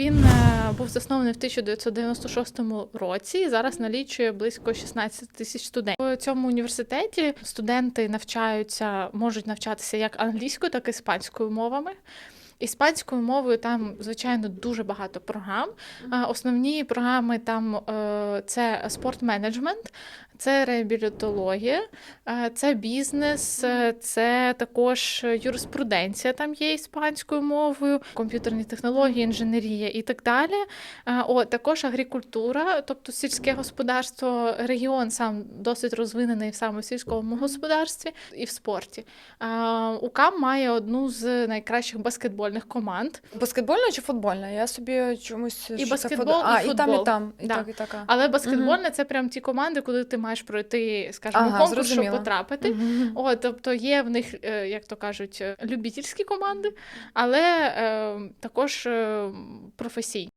Він е, був заснований в 1996 році і зараз налічує близько 16 тисяч студентів. У цьому університеті студенти навчаються, можуть навчатися як англійською, так і іспанською мовами. Іспанською мовою там, звичайно, дуже багато програм. Основні програми там е, це спортменеджмент, це реабілітологія, е, це бізнес, е, це також юриспруденція там є іспанською мовою, комп'ютерні технології, інженерія і так далі. О, також агрикультура, тобто сільське господарство, регіон сам досить розвинений саме в сільському господарстві і в спорті. УКАМ має одну з найкращих баскетбольних команд. Баскетбольна чи футбольна? Я собі чомусь і баскетбол, футбол. а, і і там, і там, і Да. так, і така. Але баскетбольне це прям ті команди, куди ти маєш пройти, скажімо, Ага, конкурс, щоб потрапити. Угу. О, тобто є в них, е, як то кажуть, любітельські команди, але е, також е, професійні.